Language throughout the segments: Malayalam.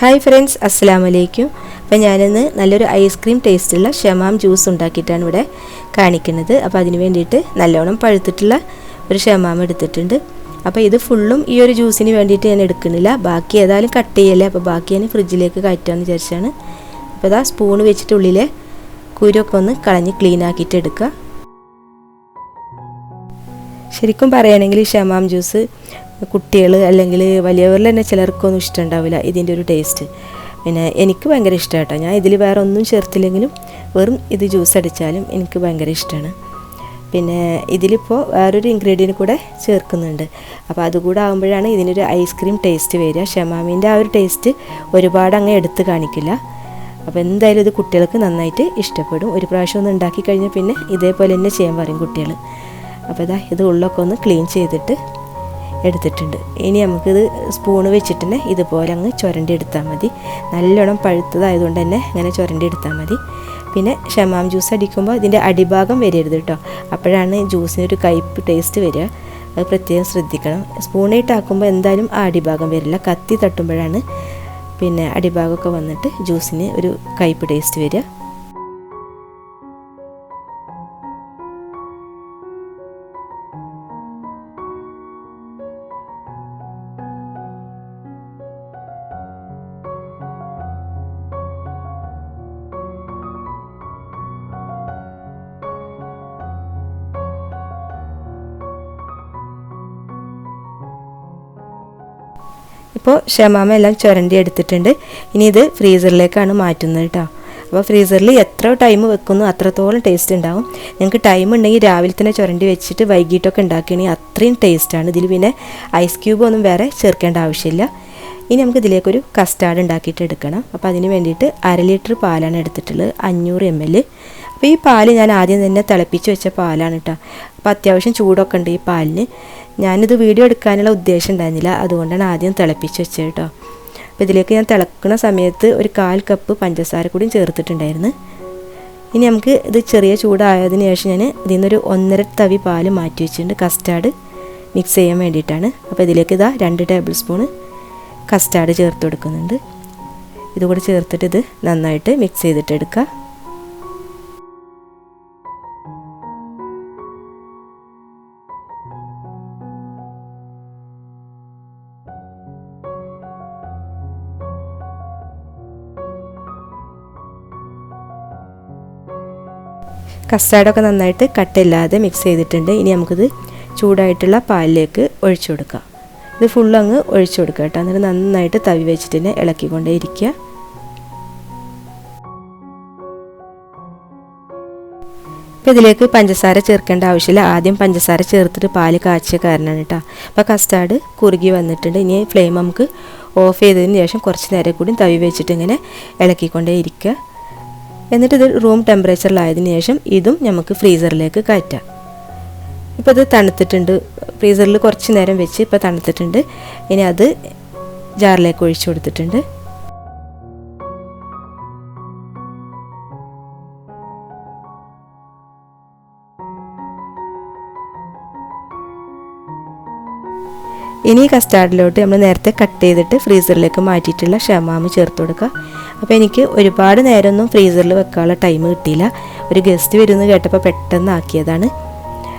ഹായ് ഫ്രണ്ട്സ് അസ്സാം വലൈക്കും അപ്പം ഞാനിന്ന് നല്ലൊരു ഐസ്ക്രീം ടേസ്റ്റുള്ള ഷമാം ജ്യൂസ് ഉണ്ടാക്കിയിട്ടാണ് ഇവിടെ കാണിക്കുന്നത്. അപ്പോൾ അതിന് വേണ്ടിയിട്ട് നല്ലോണം പഴുത്തിട്ടുള്ള ഒരു ഷമാം എടുത്തിട്ടുണ്ട്. അപ്പോൾ ഇത് ഫുള്ളും ഈ ഒരു ജ്യൂസിന് വേണ്ടിയിട്ട് ഞാൻ എടുക്കുന്നില്ല. ബാക്കി ഏതായാലും കട്ട് ചെയ്യല്ലേ? അപ്പോൾ ബാക്കി ഞാൻ ഫ്രിഡ്ജിലേക്ക് കയറ്റാമെന്ന് വിചാരിച്ചാണ്. അപ്പോൾ ഇതാ സ്പൂൺ വെച്ചിട്ട് ഉള്ളിലെ കുരുമൊക്കെ ഒന്ന് കളഞ്ഞ് ക്ലീൻ ആക്കിയിട്ട് എടുക്കുക. ശരിക്കും പറയുകയാണെങ്കിൽ ഷമാം ജ്യൂസ് കുട്ടികൾ അല്ലെങ്കിൽ വലിയവരിൽ തന്നെ ചിലർക്കൊന്നും ഇഷ്ടമുണ്ടാവില്ല ഇതിന്റെ ഒരു ടേസ്റ്റ് പിന്നെ എനിക്ക് ഭയങ്കര ഇഷ്ടമായിട്ടോ ഞാൻ ഇതിൽ വേറെ ഒന്നും ചേർത്തില്ലെങ്കിലും വെറും ഇത് ജ്യൂസ് അടിച്ചാലും എനിക്ക് ഭയങ്കര ഇഷ്ടമാണ്. പിന്നെ ഇതിലിപ്പോൾ വേറൊരു ഇൻഗ്രീഡിയന്റ് കൂടെ ചേർക്കുന്നുണ്ട്. അപ്പോൾ അതുകൂടെ ആകുമ്പോഴാണ് ഇതിനൊരു ഐസ്ക്രീം ടേസ്റ്റ് വരിക. ഷമാമിന്റെ ആ ഒരു ടേസ്റ്റ് ഒരുപാട് അങ്ങ് എടുത്ത് കാണിക്കില്ല. അപ്പോൾ എന്തായാലും ഇത് കുട്ടികൾക്ക് നന്നായിട്ട് ഇഷ്ടപ്പെടും. ഒരു പ്രാവശ്യം ഒന്ന് ഉണ്ടാക്കി കഴിഞ്ഞാൽ പിന്നെ ഇതേപോലെ തന്നെ ചെയ്യാൻ പറയും കുട്ടികൾ അപ്പോൾ ഇതാ ഇത് ഉള്ളൊക്കെ ഒന്ന് ക്ലീൻ ചെയ്തിട്ട് എടുത്തിട്ടുണ്ട്. ഇനി നമുക്കിത് സ്പൂണ് വെച്ചിട്ട് തന്നെ ഇതുപോലെ അങ്ങ് ചുരണ്ടി എടുത്താൽ മതി. നല്ലോണം പഴുത്തതായതുകൊണ്ട് തന്നെ ഇങ്ങനെ ചുരണ്ടി എടുത്താൽ മതി. പിന്നെ ഷമാം ജ്യൂസ് അടിക്കുമ്പോൾ ഇതിന്റെ അടിഭാഗം വരരുത് കേട്ടോ അപ്പോഴാണ് ജ്യൂസിനൊരു കയ്പ് ടേസ്റ്റ് വരിക. അത് പ്രത്യേകം ശ്രദ്ധിക്കണം. സ്പൂണായിട്ടാക്കുമ്പോൾ എന്തായാലും ആ അടിഭാഗം വരില്ല. കത്തി തട്ടുമ്പോഴാണ് പിന്നെ അടിഭാഗമൊക്കെ വന്നിട്ട് ജ്യൂസിന് ഒരു കയ്പ് ടേസ്റ്റ് വരിക. ഇപ്പോൾ ഷമാമ എല്ലാം ചുരണ്ടി എടുത്തിട്ടുണ്ട്. ഇനി ഇത് ഫ്രീസറിലേക്കാണ് മാറ്റുന്നത് കേട്ടോ അപ്പോൾ ഫ്രീസറിൽ എത്ര ടൈം വെക്കുന്നു അത്രത്തോളം ടേസ്റ്റ് ഉണ്ടാവും. നിങ്ങൾക്ക് ടൈം ഉണ്ടെങ്കിൽ രാവിലെ തന്നെ ചുരണ്ടി വെച്ചിട്ട് വൈകിട്ടൊക്കെ ഉണ്ടാക്കുകയാണെങ്കിൽ അത്രയും ടേസ്റ്റാണ് ഇതിൽ പിന്നെ ഐസ് ക്യൂബ് ഒന്നും വേറെ ചേർക്കേണ്ട ആവശ്യമില്ല. ഇനി നമുക്ക് ഇതിലേക്കൊരു കസ്റ്റാർഡ് ഉണ്ടാക്കിയിട്ട് എടുക്കണം. അപ്പോൾ അതിന് വേണ്ടിയിട്ട് അര ലിറ്റർ പാലാണ് എടുത്തിട്ടുള്ളത്. അഞ്ഞൂറ് എം എൽ അപ്പോൾ ഈ പാൽ ഞാൻ ആദ്യം തന്നെ തിളപ്പിച്ച് വെച്ച പാലാണ് കേട്ടോ അപ്പോൾ അത്യാവശ്യം ചൂടൊക്കെ ഉണ്ട് ഈ പാലിന്. ഞാനിത് വീഡിയോ എടുക്കാനുള്ള ഉദ്ദേശം ഉണ്ടായിരുന്നില്ല. അതുകൊണ്ടാണ് ആദ്യം തിളപ്പിച്ച് വെച്ചത് കേട്ടോ അപ്പോൾ ഇതിലേക്ക് ഞാൻ തിളക്കുന്ന സമയത്ത് ഒരു കാൽ കപ്പ് പഞ്ചസാര കൂടിയും ചേർത്തിട്ടുണ്ടായിരുന്നു. ഇനി നമുക്ക് ഇത് ചെറിയ ചൂടായതിനു ശേഷം ഞാൻ ഇതിൽ നിന്നൊരു ഒന്നര തവി പാൽ മാറ്റി വെച്ചിട്ടുണ്ട്. കസ്റ്റാർഡ് മിക്സ് ചെയ്യാൻ വേണ്ടിയിട്ടാണ്. അപ്പോൾ ഇതിലേക്ക് ഇതാ രണ്ട് ടേബിൾ സ്പൂണ് കസ്റ്റാർഡ് ചേർത്ത് കൊടുക്കുന്നുണ്ട്. ഇതുകൂടി ചേർത്തിട്ട് ഇത് നന്നായിട്ട് മിക്സ് ചെയ്തിട്ട് കസ്റ്റാർഡൊക്കെ നന്നായിട്ട് കട്ടില്ലാതെ മിക്സ് ചെയ്തിട്ടുണ്ട്. ഇനി നമുക്കിത് ചൂടായിട്ടുള്ള പാലിലേക്ക് ഒഴിച്ചു കൊടുക്കാം. ഇത് ഫുള്ള് അങ്ങ് ഒഴിച്ചു കൊടുക്കുക കേട്ടോ. എന്നിട്ട് നന്നായിട്ട് തവി വെച്ചിട്ട് തന്നെ ഇളക്കിക്കൊണ്ടേ ഇരിക്കുക. അപ്പോൾ ഇതിലേക്ക് പഞ്ചസാര ചേർക്കേണ്ട ആവശ്യമില്ല. ആദ്യം പഞ്ചസാര ചേർത്തിട്ട് പാൽ കാച്ചിയ കാരണമാണ് കേട്ടോ. അപ്പോൾ കസ്റ്റാർഡ് കുറുകി വന്നിട്ടുണ്ട്. ഇനി ഫ്ലെയിം നമുക്ക് ഓഫ് ചെയ്തതിന് ശേഷം കുറച്ച് നേരം കൂടി തവി വെച്ചിട്ട് ഇങ്ങനെ ഇളക്കിക്കൊണ്ടേ ഇരിക്കുക. എന്നിട്ട് ഇത് റൂം ടെമ്പറേച്ചറിലായതിനു ശേഷം ഇതും നമുക്ക് ഫ്രീസറിലേക്ക് കയറ്റാം. ഇപ്പോൾ ഇത് തണുത്തിട്ടുണ്ട്. ഫ്രീസറിൽ കുറച്ച് നേരം വെച്ച് ഇപ്പോൾ തണുത്തിട്ടുണ്ട്. ഇനി അത് ജാറിലേക്ക് ഒഴിച്ചു കൊടുത്തിട്ടുണ്ട്. ഇനി കസ്റ്റാർഡിലോട്ട് നമ്മൾ നേരത്തെ കട്ട് ചെയ്തിട്ട് ഫ്രീസറിലേക്ക് മാറ്റിയിട്ടുള്ള ഷമാമ് ചേർത്ത് കൊടുക്കുക. അപ്പോൾ എനിക്ക് ഒരുപാട് നേരമൊന്നും ഫ്രീസറിൽ വെക്കാനുള്ള ടൈം കിട്ടിയില്ല. ഒരു ഗസ്റ്റ് വരുമെന്ന് കേട്ടപ്പോൾ പെട്ടെന്ന് ആക്കിയതാണ്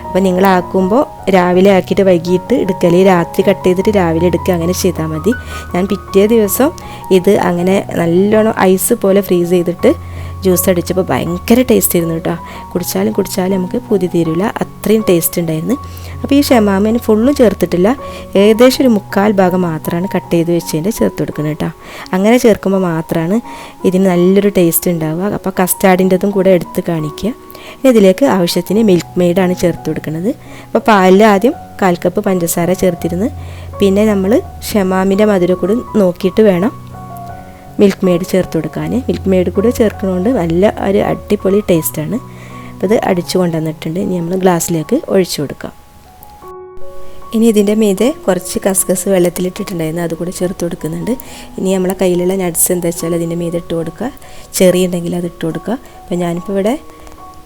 അപ്പോൾ നിങ്ങളാക്കുമ്പോൾ രാവിലെ ആക്കിയിട്ട് വൈകിട്ട് എടുക്കൽ രാത്രി കട്ട് ചെയ്തിട്ട് രാവിലെ എടുക്കുക അങ്ങനെ ചെയ്താൽ മതി. ഞാൻ പിറ്റേ ദിവസം ഇത് അങ്ങനെ നല്ലോണം ഐസ് പോലെ ഫ്രീസ് ചെയ്തിട്ട് ജ്യൂസ് അടിച്ചപ്പോൾ ഭയങ്കര ടേസ്റ്റ് ആയിരുന്നു കേട്ടോ. കുടിച്ചാലും കുടിച്ചാലും നമുക്ക് പുതി തീരില്ല അത്രയും ടേസ്റ്റ് ഉണ്ടായിരുന്നു. അപ്പോൾ ഈ ഷമാമിന് ഫുള്ളും ചേർത്തിട്ടില്ല. ഏകദേശം ഒരു മുക്കാൽ ഭാഗം മാത്രമാണ് കട്ട് ചെയ്ത് വെച്ചതിന്റെ ചേർത്ത് കൊടുക്കുന്നത് കേട്ടോ. അങ്ങനെ ചേർക്കുമ്പോൾ മാത്രമാണ് ഇതിന് നല്ലൊരു ടേസ്റ്റ് ഉണ്ടാവുക. അപ്പോൾ കസ്റ്റാർഡിന്റെതും കൂടെ എടുത്ത് കാണിക്കുക. ഇതിലേക്ക് ആവശ്യത്തിന് മിൽക്ക് മെയ്ഡാണ് ചേർത്ത് കൊടുക്കുന്നത്. അപ്പോൾ പാലിൽ ആദ്യം കാൽ കപ്പ് പഞ്ചസാര ചേർത്തിരുന്ന് പിന്നെ നമ്മൾ ഷമാമിന്റെ മധുരം കൂടി നോക്കിയിട്ട് വേണം. മിൽക്ക് മെയ്ഡ് ചേർത്ത് കൊടുക്കാൻ മിൽക്ക് മെയ്ഡ് കൂടെ ചേർക്കുന്നതുകൊണ്ട് നല്ല ഒരു അടിപൊളി ടേസ്റ്റാണ് അപ്പോൾ ഇത് അടിച്ചു കൊണ്ടുവന്നിട്ടുണ്ട്. ഇനി നമ്മൾ ഗ്ലാസ്സിലേക്ക് ഒഴിച്ചു കൊടുക്കാം. ഇനി ഇതിന്റെ മീതെ കുറച്ച് കസ്കസ് വെള്ളത്തിലിട്ടിട്ടുണ്ടായിരുന്നു. അതുകൂടെ ചേർത്ത് കൊടുക്കുന്നുണ്ട്. ഇനി നമ്മളെ കയ്യിലുള്ള നട്ട്സ് എന്താ വെച്ചാൽ അതിന്റെ മീതെ ഇട്ട് കൊടുക്കുക. ചെറിയ ഉണ്ടെങ്കിൽ അത് ഇട്ട് കൊടുക്കുക. അപ്പോൾ ഞാനിപ്പോൾ ഇവിടെ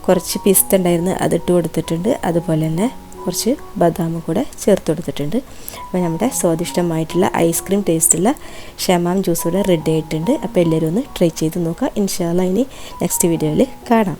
കുറച്ച് പിസ്ത ഉണ്ടായിരുന്നു. അതിട്ട് കൊടുത്തിട്ടുണ്ട്. അതുപോലെ തന്നെ കുറച്ച് ബദാമും കൂടെ ചേർത്ത് കൊടുത്തിട്ടുണ്ട്. അപ്പോൾ നമ്മുടെ സ്വാദിഷ്ടമായിട്ടുള്ള ഐസ്ക്രീം ടേസ്റ്റുള്ള ഷമാം ജ്യൂസ് ഇവിടെ റെഡി ആയിട്ടുണ്ട്. അപ്പോൾ എല്ലാവരും ഒന്ന് ട്രൈ ചെയ്ത് നോക്കുക. ഇൻഷാല്ല ഇനി നെക്സ്റ്റ് വീഡിയോയിൽ കാണാം.